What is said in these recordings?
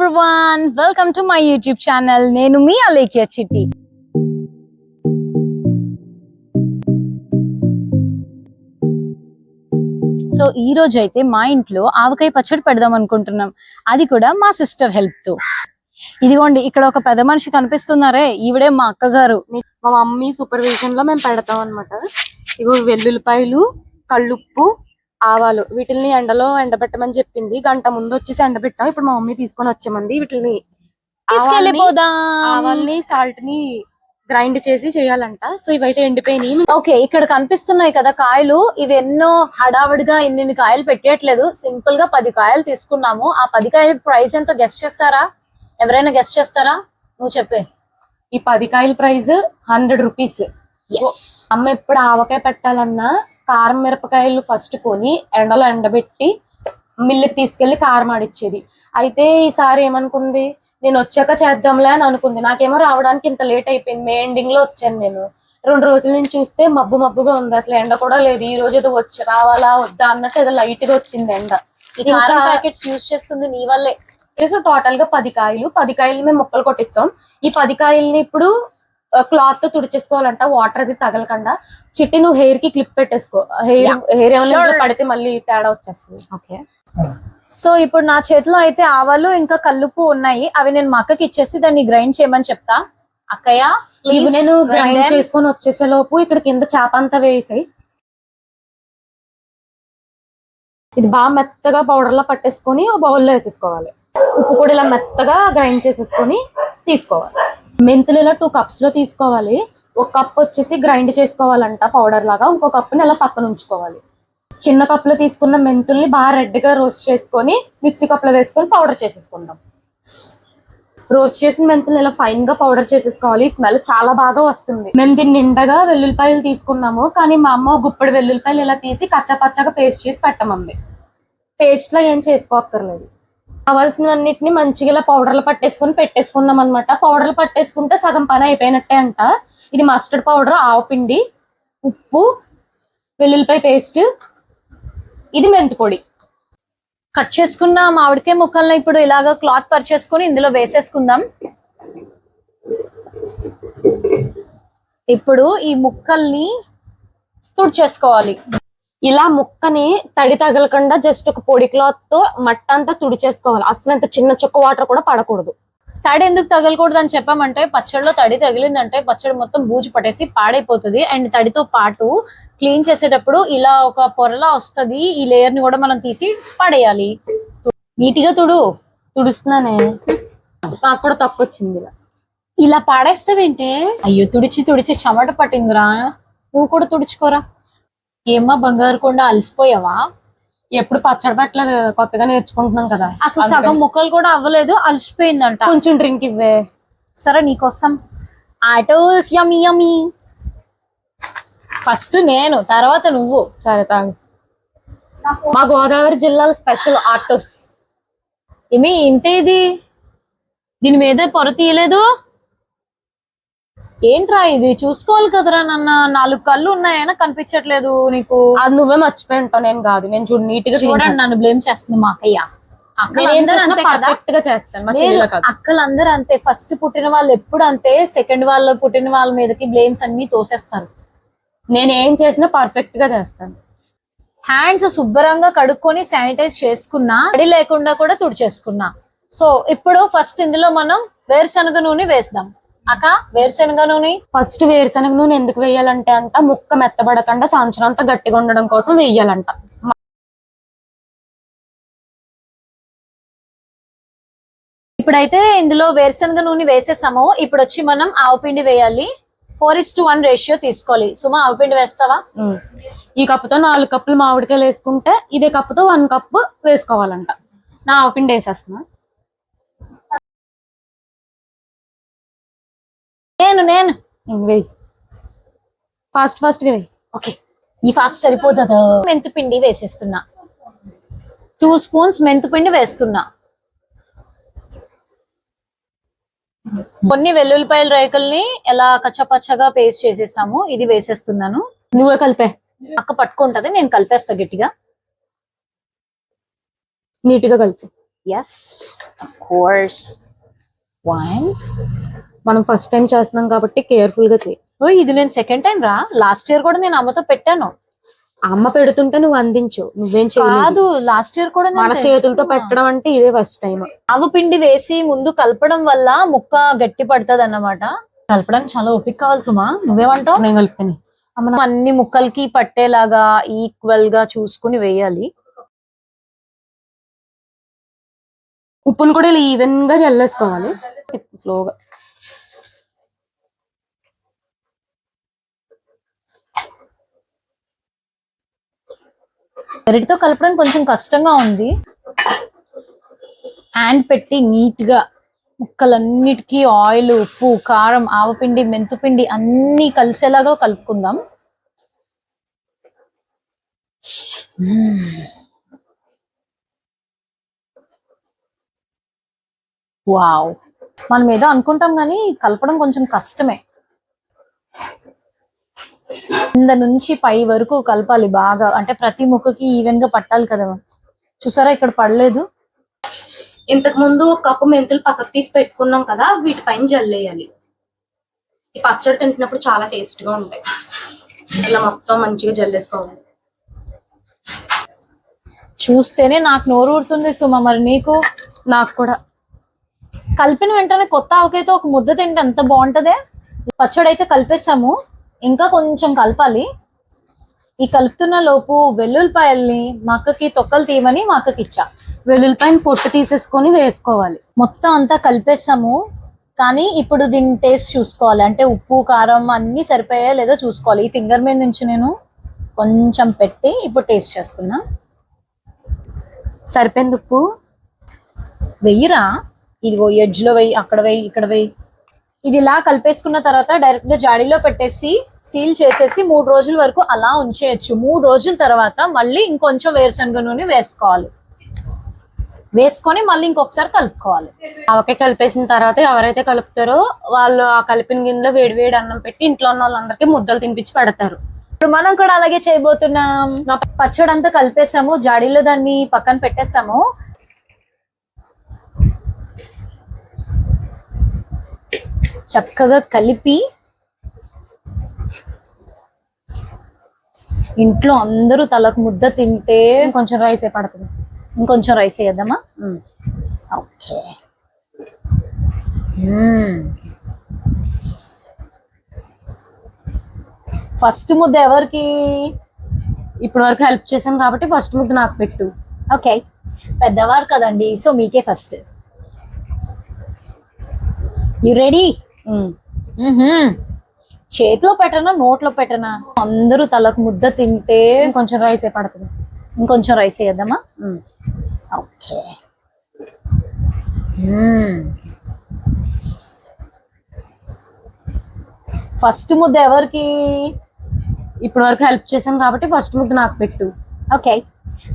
Everyone welcome to my YouTube channel నేను మీ అలేఖ్య చిట్టి. సో ఈ రోజు అయితే మా ఇంట్లో ఆవకాయ పచ్చడి పెడదాం అనుకుంటున్నాం. అది కూడా మా సిస్టర్ హెల్ప్తో. ఇదిగోండి ఇక్కడ ఒక పెద్ద మనిషి కనిపిస్తున్నారే. ఈవిడే మా అక్కగారు. మా మమ్మీ సూపర్విజన్లో మేము పెడతాం అనమాట ఇగో వెల్లుల్లిపాయలు కళ్ళుప్పు ఆవాలు వీటిల్ని ఎండలో ఎండబెట్టమని చెప్పింది. గంట ముందు వచ్చేసి ఎండబెట్టాం. ఇప్పుడు మా మమ్మీ తీసుకొని వచ్చామంది వీటిని ఆవాల్ని సాల్ట్ని గ్రైండ్ చేసి చేయాలంట. సో ఇవైతే ఎండిపోయినాయి. ఓకే ఇక్కడ కనిపిస్తున్నాయి కదా కాయలు. ఇవి ఎన్నో హడావిడిగా ఇన్ని కాయలు పెట్టేయట్లేదు. సింపుల్గా పది కాయలు తీసుకున్నాము. ఆ పది కాయల ప్రైస్ ఎంతో గెస్ట్ చేస్తారా? ఎవరైనా గెస్ట్ చేస్తారా? నువ్వు చెప్పే. ఈ పది కాయల ప్రైస్ హండ్రెడ్ రూపీస్. అమ్మ ఎప్పుడు ఆవకాయ పెట్టాలన్నా కారం మిరపకాయలు ఫస్ట్ కొని ఎండలో ఎండబెట్టి మిల్లుకి తీసుకెళ్ళి కారం ఆడిచ్చేది. అయితే ఈసారి ఏమనుకుంది? నేను వచ్చాక చేద్దాంలే అని అనుకుంది. నాకేమో రావడానికి ఇంత లేట్ అయిపోయింది. మే ఎండింగ్లో వచ్చాను నేను. రెండు రోజుల నుంచి చూస్తే మబ్బు మబ్బుగా ఉంది. అసలు ఎండ కూడా లేదు. ఈ రోజు ఏదో వచ్చి రావాలా వద్దా అన్నట్టు ఏదో లైట్గా వచ్చింది ఎండ. ఈ కారం ప్యాకెట్స్ యూజ్ చేస్తుంది నీ వల్లే. టోటల్గా పది కాయలు. పది కాయలు మేము ముక్కలు కొట్టించాం ఈ పది కాయల్ని ఇప్పుడు క్లాత్తో తుడిచేసుకోవాలంట వాటర్ అది తగలకుండా. చిట్టి నువ్వు హెయిర్కి క్లిప్ పెట్టేసుకో. హెయిర్ హెయిర్ ఏమైనా పడితే మళ్ళీ తేడా వచ్చేస్తుంది. ఓకే సో ఇప్పుడు నా చేతిలో అయితే ఆవాలు ఇంకా కల్లుపు ఉన్నాయి. అవి నేను మా అక్కకి ఇచ్చేసి దాన్ని గ్రైండ్ చేయమని చెప్తా. అక్కయ్య ఇవి నేను గ్రైండ్ చేసుకొని వచ్చేసే లోపు ఇక్కడ కింద చేప అంతా వేసాయి. ఇది బాగా మెత్తగా పౌడర్ లా పట్టేసుకొని బౌల్లో వేసేసుకోవాలి. ఉప్పు కూడా ఇలా మెత్తగా గ్రైండ్ చేసేసుకొని తీసుకోవాలి. మెంతులు ఇలా టూ కప్స్లో తీసుకోవాలి. ఒక కప్ వచ్చేసి గ్రైండ్ చేసుకోవాలంట పౌడర్ లాగా. ఇంకో కప్పుని అలా పక్కన ఉంచుకోవాలి. చిన్న కప్పులో తీసుకున్న మెంతుల్ని బాగా రెడ్గా రోస్ట్ చేసుకొని మిక్సీ కప్లో వేసుకొని పౌడర్ చేసేసుకుందాం. రోస్ట్ చేసిన మెంతులు ఇలా ఫైన్గా పౌడర్ చేసేసుకోవాలి. స్మెల్ చాలా బాగా వస్తుంది. మేము దీన్ని నిండగా వెల్లుల్లిపాయలు తీసుకున్నాము కానీ మా అమ్మ గుప్పడి వెల్లుల్లిపాయలు ఇలా తీసి కచ్చా పచ్చగా పేస్ట్ చేసి పెట్టమంది. పేస్ట్లో ఏం చేసుకోక్కర్లేదు. కావాల్సినవన్నిటిని మంచిగా ఇలా పౌడర్లు పట్టేసుకొని పెట్టేసుకున్నాం అనమాట పౌడర్లు పట్టేసుకుంటే సగం పని అయిపోయినట్టే అంట. ఇది మస్టర్డ్ పౌడర్ ఆవపిండి ఉప్పు వెల్లుల్లిపాయ పేస్ట్. ఇది మెంతి పొడి. కట్ చేసుకున్న మామిడికాయ ముక్కల్ని ఇప్పుడు ఇలాగ క్లాత్ పరిచేసుకొని ఇందులో వేసేసుకుందాం. ఇప్పుడు ఈ ముక్కల్ని తుడిచేసుకోవాలి. ఇలా ముక్కని తడి తగలకుండా జస్ట్ ఒక పొడి క్లాత్తో మట్ట అంతా తుడిచేసుకోవాలి. అసలు ఇంత చిన్న చుక్క వాటర్ కూడా పడకూడదు. తడి ఎందుకు తగలకూడదు అని చెప్పామంటే పచ్చడిలో తడి తగిలిందంటే పచ్చడి మొత్తం బూజు పట్టేసి పాడైపోతుంది. అండ్ తడితో పాటు క్లీన్ చేసేటప్పుడు ఇలా ఒక పొరలా వస్తది. ఈ లేయర్ని కూడా మనం తీసి పడేయాలి. నీట్గా తుడు. తుడుస్తున్నానే. నాకు కూడా తక్కువ వచ్చింది ఇలా ఇలా పాడేస్తావేంటే అయ్యో తుడిచి తుడిచి చెమట పట్టిందిరా. నువ్వు కూడా తుడుచుకోరా. ఏమ్మా బంగారు కొండ అలసిపోయావా? ఎప్పుడు పచ్చడి పెట్టలేదు కొత్తగా నేర్చుకుంటున్నాం కదా. అసలు సగం ముక్కలు కూడా అవ్వలేదు అలసిపోయిందంట. కొంచెం డ్రింక్ ఇవ్వే. సరే నీకోసం. ఆటోస్ యమ్మి ఫస్ట్ నేను తర్వాత నువ్వు. సరే తాగు. మా గోదావరి జిల్లాలో స్పెషల్ ఆటోస్. ఏమి ఇంతే ఇది దీని మీద పొర తీయలేదు? ఏంట్రా ఇది? చూసుకోవాలి కదరా నన్న. నాలుగు కళ్ళు ఉన్నాయైనా కనిపించట్లేదు నీకు. అది నువ్వే మర్చిపోయి ఉంటావు నేను కాదు. నేను చూడు నీట్గా చూడండి నన్ను బ్లేమ్ చేస్తుంది మా అక్కయ్య. పర్ఫెక్ట్గా చేస్తాను అక్కలందరూ అంతే. ఫస్ట్ పుట్టిన వాళ్ళు ఎప్పుడు అంతే. సెకండ్ వాళ్ళు పుట్టిన వాళ్ళ మీదకి బ్లేమ్స్ అన్ని తోసేస్తారు నేను ఏం చేసినా పర్ఫెక్ట్గా చేస్తాను. హ్యాండ్స్ శుభ్రంగా కడుక్కొని శానిటైజ్ చేసుకున్నా తడి లేకుండా కూడా తుడిచేసుకున్నా. సో ఇప్పుడు ఫస్ట్ ఇందులో మనం వేరుశనగ నూనె వేద్దాం అక్క వేరుశనగ నూనె ఫస్ట్ వేరుశనగ నూనె ఎందుకు వేయాలంటే అంట ముక్క మెత్తబడకుండా సంవత్సరం అంతా గట్టిగా ఉండడం కోసం వేయాలంట. ఇప్పుడైతే ఇందులో వేరుశనగ నూనె వేసేసాము. ఇప్పుడు వచ్చి మనం ఆవపిండి వేయాలి. Four is to one ratio తీసుకోవాలి. సుమా ఆవపిండి వేస్తావా. ఈ కప్పుతో నాలుగు కప్పులు మామిడికాయలు వేసుకుంటే ఇదే కప్పుతో వన్ కప్పు వేసుకోవాలంట. నా ఆవపిండి వేసేస్తున్నా. నేను నేను. వెయ్యి ఫాస్ట్ ఫాస్ట్ వెయ్యి వేయి. ఓకే ఈ ఫాస్ట్ సరిపోతుందా? మెంతిపిండి వేసేస్తున్నా. టూ స్పూన్స్ మెంతిపిండి వేస్తున్నా. కొన్ని వెల్లుల్లిపాయల రేకుల్ని ఎలా కచ్చపచ్చగా పేస్ట్ చేసేసాము ఇది వేసేస్తున్నాను. నువ్వే కలిపే. అక్క పట్టుకుంటది నేను కలిపేస్తా గట్టిగా. నీట్గా కలిపి ఎస్ కోర్స్ వన్ మనం ఫస్ట్ టైం చేస్తున్నాం కాబట్టి కేర్ఫుల్గా చేయి ఇది నేను సెకండ్ టైం రా. లాస్ట్ ఇయర్ కూడా నేను అమ్మతో పెట్టాను. అమ్మ పెడుతుంటే నువ్వు అందించు. నువ్వేం కాదు లాస్ట్ ఇయర్ కూడా మన చేతులతో. పెట్టడం అంటే ఇదే ఫస్ట్ టైం ఆవు పిండి వేసి ముందు కలపడం వల్ల ముక్క గట్టి పడుతుంది అన్నమాట కలపడం చాలా ఓపిక కావాలి సుమా. నువ్వేమంటావు? నేను కలుపుతాను. మనం అన్ని ముక్కలకి పట్టేలాగా ఈక్వల్గా చూసుకుని వేయాలి. ఉప్పును కూడా ఇలా ఈవెన్గా జల్లేసుకోవాలి స్లోగా. గరిటితో కలపడం కొంచెం కష్టంగా ఉంది. హ్యాండ్ పెట్టి నీట్గా ముక్కలన్నిటికీ ఆయిల్ ఉప్పు కారం ఆవపిండి మెంతుపిండి అన్ని కలిసేలాగా కలుపుకుందాం. Hmm. వావ్ మనం ఏదో అనుకుంటాం కానీ కలపడం కొంచెం కష్టమే. కింద నుంచి పై వరకు కలపాలి బాగా. అంటే ప్రతి ముక్కకి ఈవెన్గా పట్టాలి కదా చూసారా ఇక్కడ పడలేదు? ఇంతకు ముందు ఒక కప్పు మెంతులు పక్కకు తీసి పెట్టుకున్నాం కదా వీటిపైన జల్లేయాలి. ఈ పచ్చడి తింటున్నప్పుడు చాలా టేస్ట్గా ఉంటాయి. ఇలా మొత్తం మంచిగా జల్లేసుకోవాలి. చూస్తేనే నాకు నోరు ఊరుతుంది సుమ. మరి నీకు నాకు కూడా. కలిపిన వెంటనే కొత్త ఆవకాయతో ఒక ముద్ద తింటే ఎంత బాగుంటదే? పచ్చడి అయితే కలిపేసాము. ఇంకా కొంచెం కలపాలి. ఈ కలుపుతున్న లోపు వెల్లుల్లిపాయల్ని మా అక్కకి తొక్కలు తీయమని మా అక్కకి ఇచ్చా వెల్లుల్లిపాయని పొట్టు తీసేసుకొని వేసుకోవాలి. మొత్తం అంతా కలిపేసాము కానీ ఇప్పుడు దీని టేస్ట్ చూసుకోవాలి. అంటే ఉప్పు కారం అన్నీ సరిపోయా లేదో చూసుకోవాలి. ఈ ఫింగర్ మీద నుంచి నేను కొంచెం పెట్టి ఇప్పుడు టేస్ట్ చేస్తున్నా. సరిపోయింది ఉప్పు? వెయ్యిరా? ఇదిగో ఎడ్జ్లో వెయ్యి అక్కడ వెయ్యి ఇక్కడ వెయ్యి. ఇది ఇలా కలిపేసుకున్న తర్వాత డైరెక్ట్గా జాడీలో పెట్టేసి సీల్ చేసేసి మూడు రోజుల వరకు అలా ఉంచేయచ్చు. మూడు రోజుల తర్వాత మళ్ళీ ఇంకొంచెం వేరుశనగ నూనె వేసుకోవాలి. వేసుకొని మళ్ళీ ఇంకొకసారి కలుపుకోవాలి. ఆవకాయ కలిపేసిన తర్వాత ఎవరైతే కలుపుతారో వాళ్ళు ఆ కలిపిన గిన్నెలో వేడి వేడి అన్నం పెట్టి ఇంట్లో ఉన్న వాళ్ళందరికీ ముద్దలు తినిపించి పెడతారు. ఇప్పుడు మనం కూడా అలాగే చేయబోతున్నాం. పచ్చడి అంతా కలిపేసాము. జాడీలో దాన్ని పక్కన పెట్టేసాము. చక్కగా కలిపి ఇంట్లో అందరూ తలకు ముద్ద తింటే కొంచెం రైస్ ఏ పడుతుంది? ఇంకొంచెం రైస్ వేద్దామా ఓకే. ఫస్ట్ ముద్ద ఎవరికి? ఇప్పటి వరకు హెల్ప్ చేశాను కాబట్టి ఫస్ట్ ముద్దు నాకు పెట్టు. ఓకే. పెద్దవారు కదండి సో మీకే ఫస్ట్. యు రెడీ చేతిలో పెట్టనా నోట్లో పెట్టనా? అందరూ తలకు ముద్ద తింటే కొంచెం రైస్ ఏ పడుతుంది. ఇంకొంచెం రైస్ వేద్దామా? ఓకే. ఫస్ట్ ముద్ద ఎవరికి? ఇప్పటి వరకు హెల్ప్ చేశాను కాబట్టి ఫస్ట్ ముద్దు నాకు పెట్టు. ఓకే.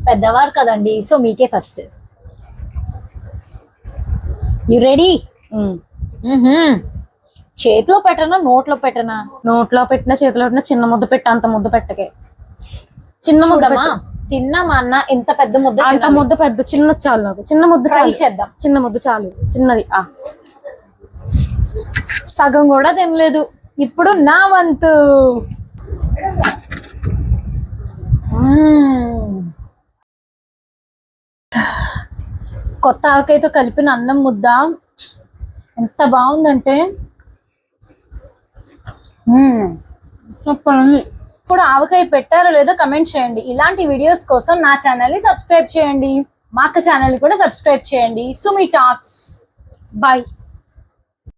పెద్దవారు కదండి సో మీకే ఫస్ట్. యు రెడీ చేతిలో పెట్టనా? నోట్లో పెట్టనా? నోట్లో పెట్టినా చేతిలో పెట్టినా చిన్న ముద్ద పెట్టి అంత ముద్ద పెట్టకే. చిన్న ముద్ద. తిన్నామా అన్న ఎంత పెద్ద ముద్ద అంత? ముద్ద పెద్ద చిన్న చాలు నాకు. చిన్న ముద్ద చాలు. చేద్దాం. చిన్న ముద్ద చాలు. చిన్నది ఆ. సగం కూడా తినలేదు. ఇప్పుడు నా వంతు. కొత్త ఆవకాయతో కలిపిన అన్నం ముద్ద. ఎంత బాగుందంటే. సూపర్ ఉంది. ఇప్పుడు ఆవకాయ పెట్టారో లేదో కమెంట్ చేయండి. ఇలాంటి వీడియోస్ కోసం నా ఛానల్ని సబ్స్క్రైబ్ చేయండి. మా అక్క ఛానల్ని కూడా సబ్స్క్రైబ్ చేయండి. సుమి టాక్స్ బాయ్